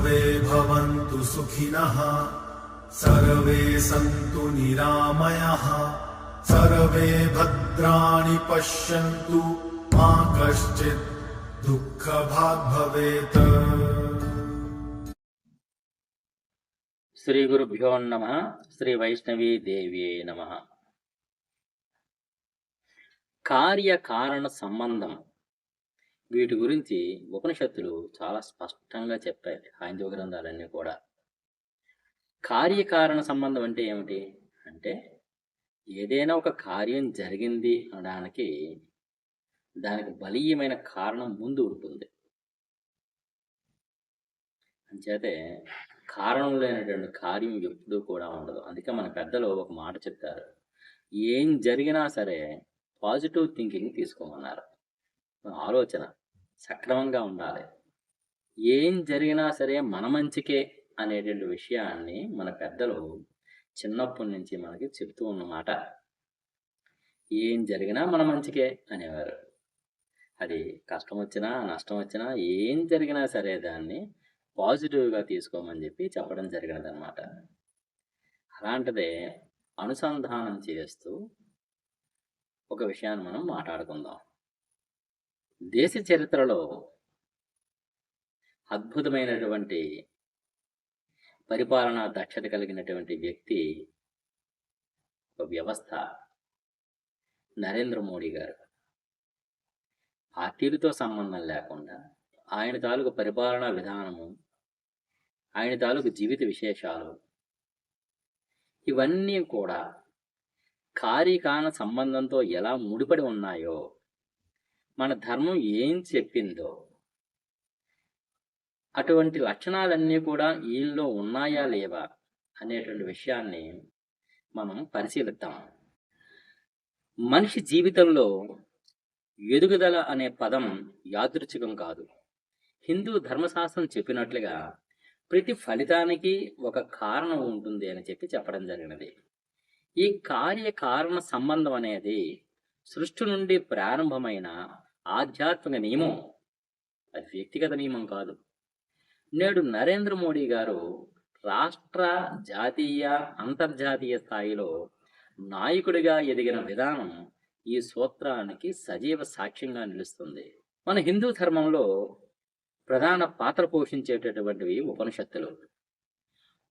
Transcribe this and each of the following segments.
सर्वे भवन्तु सुखिनः सर्वे सन्तु निरामयः सर्वे भद्राणि पश्यन्तु मा कश्चित् दुःखभाग्भवेत् श्रीगुरुभ्यो नमः श्रीवैष्णवीदेव्ये नमः। कार्यकारणसम्बन्धम्। వీటి గురించి ఉపనిషత్తులు చాలా స్పష్టంగా చెప్పాయి. హైందవ గ్రంథాలన్నీ కూడా. కార్యకారణ సంబంధం అంటే ఏమిటి? అంటే ఏదైనా ఒక కార్యం జరిగింది అనడానికి దానికి బలీయమైన కారణం ముందు ఉంటుంది. అంచేతే కారణం లేనటువంటి కార్యం ఎప్పుడూ కూడా ఉండదు. అందుకే మన పెద్దలు ఒక మాట చెప్తారు ఏం జరిగినా సరే పాజిటివ్ థింకింగ్ తీసుకోమన్నారు. ఆలోచన. సక్రమంగా ఉండాలి. ఏం జరిగినా సరే మన మంచికే అనేటువంటి విషయాన్ని మన పెద్దలు చిన్నప్పటి నుంచి మనకి చెప్తూ ఉన్నమాట. ఏం జరిగినా మన మంచికే అనేవారు. అది కష్టం వచ్చినా నష్టం వచ్చినా ఏం జరిగినా సరే దాన్ని పాజిటివ్గా తీసుకోమని చెప్పి చెప్పడం జరిగినదనమాట అలాంటిదే అనుసంధానం చేస్తూ ఒక విషయాన్ని మనం మాట్లాడుకుందాం. దేశ చరిత్రలో అద్భుతమైనటువంటి పరిపాలనా దక్షత కలిగినటువంటి వ్యక్తి ఒక వ్యవస్థ. నరేంద్ర మోడీ గారు. పార్టీలతో సంబంధం లేకుండా ఆయన తాలూకు పరిపాలనా విధానము ఆయన తాలూకు జీవిత విశేషాలు ఇవన్నీ కూడా కార్యకాన సంబంధంతో ఎలా ముడిపడి ఉన్నాయో మన ధర్మం ఏం చెప్పిందో అటువంటి లక్షణాలన్నీ కూడా ఈయనలో ఉన్నాయా లేవా అనేటువంటి విషయాన్ని మనం పరిశీలిద్దాం. మనిషి జీవితంలో ఎదుగుదల అనే పదం యాదృచ్ఛికం కాదు. హిందూ ధర్మశాస్త్రం చెప్పినట్లుగా ప్రతి ఫలితానికి ఒక కారణం ఉంటుంది అని చెప్పి చెప్పడం జరిగినది. ఈ కార్యకారణ సంబంధం అనేది సృష్టి నుండి ప్రారంభమైన ఆధ్యాత్మిక నియమం. అది వ్యక్తిగత నియమం కాదు. నేడు నరేంద్ర మోడీ గారు రాష్ట్ర జాతీయ అంతర్జాతీయ స్థాయిలో నాయకుడిగా ఎదిగిన విధానం ఈ సూత్రానికి సజీవ సాక్ష్యంగా నిలుస్తుంది. మన హిందూ ధర్మంలో ప్రధాన పాత్ర పోషించేటటువంటివి ఉపనిషత్తులు.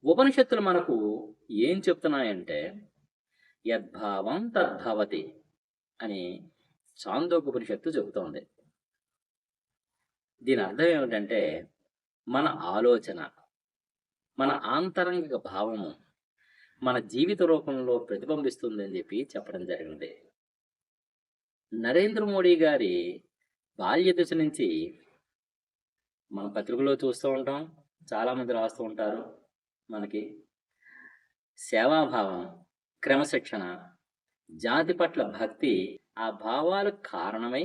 ఉపనిషత్తులు మనకు ఏం చెప్తున్నాయంటే యద్భావం తద్భవతి అని చాందోపనిషత్తు చెబుతోంది. దీని అర్థం ఏమిటంటే మన ఆలోచన మన ఆంతరంగిక భావము మన జీవిత రూపంలో ప్రతిబింబిస్తుంది అని చెప్పి చెప్పడం జరిగింది. నరేంద్ర మోడీ గారి బాల్య దశ నుంచి మన పత్రికలో చూస్తూ ఉంటాం చాలామంది రాస్తూ ఉంటారు మనకి. సేవాభావం క్రమశిక్షణ జాతి పట్ల భక్తి ఆ భావాలకు కారణమై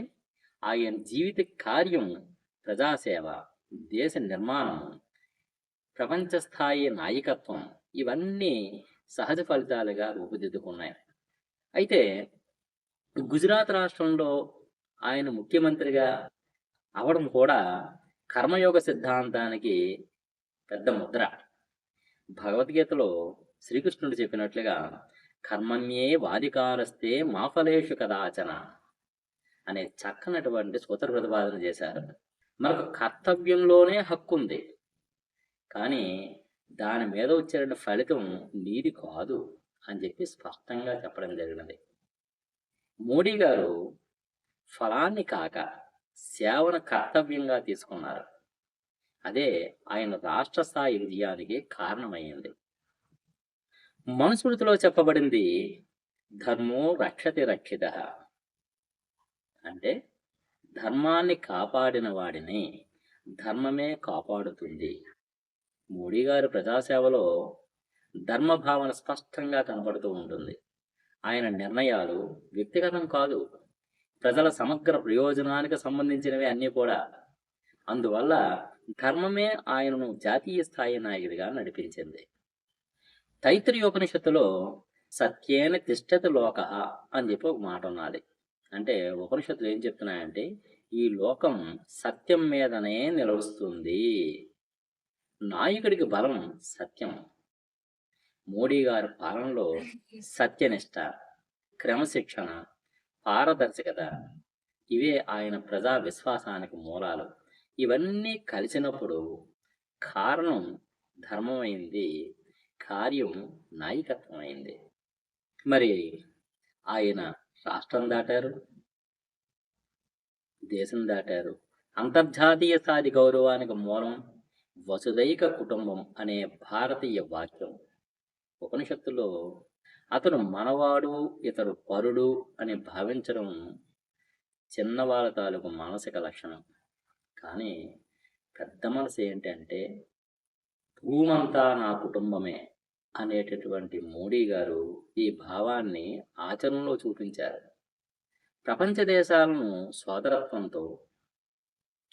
ఆయన జీవిత కార్యం ప్రజాసేవ దేశ నిర్మాణం ప్రపంచ స్థాయి నాయకత్వం ఇవన్నీ సహజ ఫలితాలుగా రూపుదిద్దుకున్నాయి. అయితే గుజరాత్ రాష్ట్రంలో ఆయన ముఖ్యమంత్రిగా అవడం కూడా కర్మయోగ సిద్ధాంతానికి పెద్ద ముద్ర. భగవద్గీతలో శ్రీకృష్ణుడు చెప్పినట్లుగా కర్మణ్యే వాదికారస్తే మాఫలేషు కదాచన అనే చక్కనటువంటి సూత్ర ప్రతిపాదన చేశారు. మనకు కర్తవ్యంలోనే హక్కు ఉంది కానీ దాని మీద వచ్చేటువంటి ఫలితం నీది కాదు అని చెప్పి స్పష్టంగా చెప్పడం జరిగినది. మోడీ గారు ఫలాన్ని కాక సేవను కర్తవ్యంగా తీసుకున్నారు. అదే ఆయన రాష్ట్ర స్థాయి విజయానికి కారణమైంది. మనుస్మృతిలో చెప్పబడింది ధర్మో రక్షతి రక్షిత. అంటే ధర్మాన్ని కాపాడిన వాడిని ధర్మమే కాపాడుతుంది. మోడీ గారి ప్రజాసేవలో ధర్మభావన స్పష్టంగా కనబడుతూ ఉంటుంది. ఆయన నిర్ణయాలు వ్యక్తిగతం కాదు ప్రజల సమగ్ర ప్రయోజనానికి సంబంధించినవి అన్నీ కూడా. అందువల్ల ధర్మమే ఆయనను జాతీయ స్థాయి నాయకుడిగా నడిపించింది. తైత్రీయోపనిషత్తులో సత్యేన తిష్టత లోక అని చెప్పి ఒక మాట ఉన్నది. అంటే ఉపనిషత్తులు ఏం చెప్తున్నాయంటే ఈ లోకం సత్యం మీదనే నిలవస్తుంది. నాయకుడికి బలం సత్యం. మోడీ గారి పాలనలో సత్యనిష్ట క్రమశిక్షణ పారదర్శకత ఇవే ఆయన ప్రజా విశ్వాసానికి మూలాలు. ఇవన్నీ కలిసినప్పుడు కారణం ధర్మమైంది. కార్యం నాయకత్వం అయింది మరి ఆయన రాష్ట్రం దాటారు దేశం దాటారు. అంతర్జాతీయ స్థాయి గౌరవానికి మూలం వసుదైక కుటుంబం అనే భారతీయ వాక్యం. ఉపనిషత్తులో అతను మనవాడు ఇతడు పరుడు అని భావించడం చిన్నవాళ్ళ తాలూకు మానసిక లక్షణం. కానీ పెద్ద మనసు ఏంటంటే భూమంతా నా కుటుంబమే అనేటటువంటి మోడీ గారు ఈ భావాన్ని ఆచరణలో చూపించారు. ప్రపంచ దేశాలను సోదరత్వంతో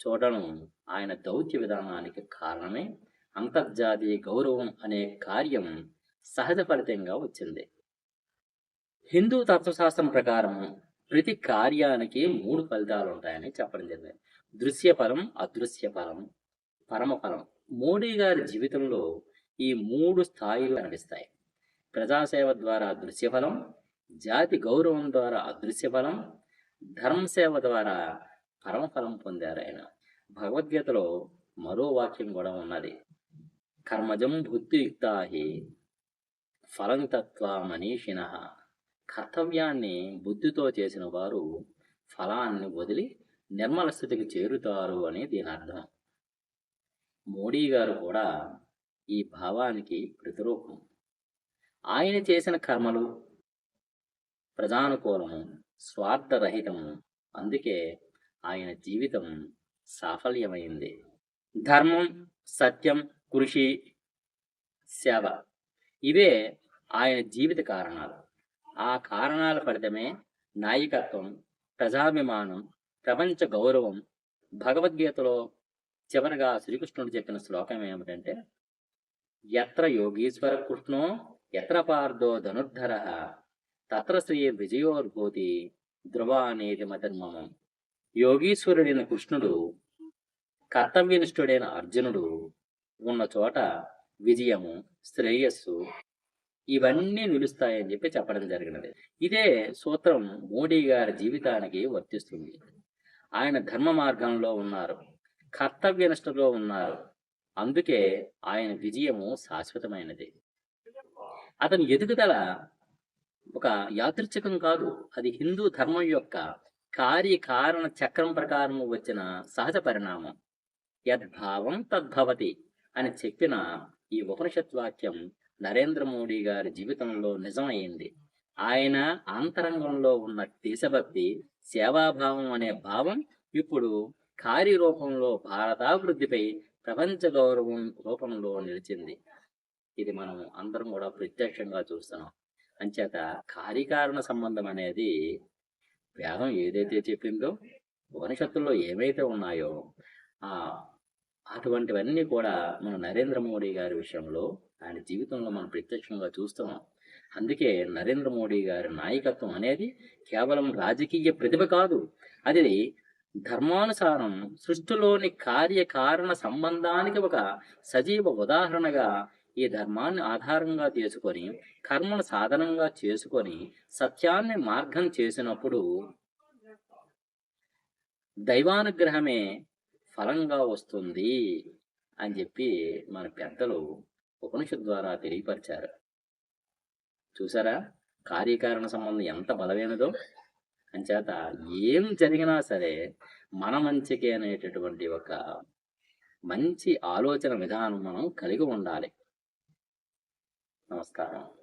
చూడడం ఆయన దౌత్య విధానానికి కారణమే. అంతర్జాతీయ గౌరవం అనే కార్యం సహజ ఫలితంగా వచ్చింది. హిందూ తత్వశాస్త్రం ప్రకారం ప్రతి కార్యానికి మూడు ఫలితాలు ఉంటాయని చెప్పడం జరిగింది. దృశ్యఫలం అదృశ్యఫలం అదృశ్య మోడీ గారి జీవితంలో ఈ మూడు స్థాయిలు కనిపిస్తాయి ప్రజాసేవ ద్వారా దృశ్య ఫలం జాతి గౌరవం ద్వారా అదృశ్య ఫలం ధర్మసేవ ద్వారా పరమఫలం పొందారు ఆయన. భగవద్గీతలో మరో వాక్యం కూడా ఉన్నది. కర్మజం బుద్ధియుక్తాహి ఫలం తత్వ మనీషిణ కర్తవ్యాన్ని బుద్ధితో చేసిన వారు ఫలాన్ని వదిలి నిర్మల స్థితికి చేరుతారు అని దీని అర్థం మోడీ గారు కూడా ఈ భావానికి ప్రతిరూపం. ఆయన చేసిన కర్మలు ప్రజానుకూలము స్వార్థరహితము అందుకే ఆయన జీవితం సాఫల్యమైంది. ధర్మం సత్యం కృషి సేవ ఇవే ఆయన జీవిత కారణాలు. ఆ కారణాల ఫలితమే నాయకత్వం ప్రజాభిమానం ప్రపంచ గౌరవం భగవద్గీతలో చివరగా శ్రీకృష్ణుడు చెప్పిన శ్లోకం ఏమిటంటే ఎత్ర యోగీశ్వర కృష్ణో ఎత్ర పార్థో ధనుర్ధర తత్ర శ్రీ విజయోర్భూతి ధ్రువ అనేది మతర్మమం యోగీశ్వరుడైన కృష్ణుడు కర్తవ్యనిష్ఠుడైన అర్జునుడు ఉన్న చోట విజయము శ్రేయస్సు ఇవన్నీ నిలుస్తాయని చెప్పి చెప్పడం జరిగినది. ఇదే సూత్రం మోడీ గారి జీవితానికి వర్తిస్తుంది. ఆయన ధర్మ మార్గంలో ఉన్నారు. కర్తవ్య నిష్టలో ఉన్నారు. అందుకే ఆయన విజయము శాశ్వతమైనది. అతని ఎదుగుదల ఒక యాదృచ్ఛికం కాదు. అది హిందూ ధర్మం యొక్క కార్యకారణ చక్రం ప్రకారం వచ్చిన సహజ పరిణామం. యద్భావం తద్భవతి అని చెప్పిన ఈ ఉపనిషత్ వాక్యం నరేంద్ర మోడీ గారి జీవితంలో నిజమైంది. ఆయన అంతరంగంలో ఉన్న దేశభక్తి సేవాభావం అనే భావం ఇప్పుడు కార్యరూపంలో భారతాభివృద్ధిపై ప్రపంచ గౌరవం రూపంలో నిలిచింది. ఇది మనం అందరం కూడా ప్రత్యక్షంగా చూస్తున్నాం. అంచేత కార్యకారణ సంబంధం అనేది వేదం ఏదైతే చెప్పిందో ఉపనిషత్తుల్లో ఏమైతే ఉన్నాయో ఆ అటువంటివన్నీ కూడా మన నరేంద్ర మోడీ గారి విషయంలో ఆయన జీవితంలో మనం ప్రత్యక్షంగా చూస్తున్నాం. అందుకే నరేంద్ర మోడీ గారి నాయకత్వం అనేది కేవలం రాజకీయ ప్రతిభ కాదు. అది ధర్మానుసారం సృష్టిలోని కార్యకారణ సంబంధానికి ఒక సజీవ ఉదాహరణగా ఈ ధర్మాన్ని ఆధారంగా చేసుకొని కర్మను సాధనంగా చేసుకొని సత్యాన్ని మార్గం చేసినప్పుడు దైవానుగ్రహమే ఫలంగా వస్తుంది అని చెప్పి మన పెద్దలు ఉపనిషత్ ద్వారా తెలియపరిచారు. చూసారా? కార్యకారణ సంబంధం ఎంత బలమైనదో? అంచేత ఏం జరిగినా సరే మన మంచికి అనేటటువంటి ఒక మంచి ఆలోచన విధానం మనం కలిగి ఉండాలి. నమస్కారం.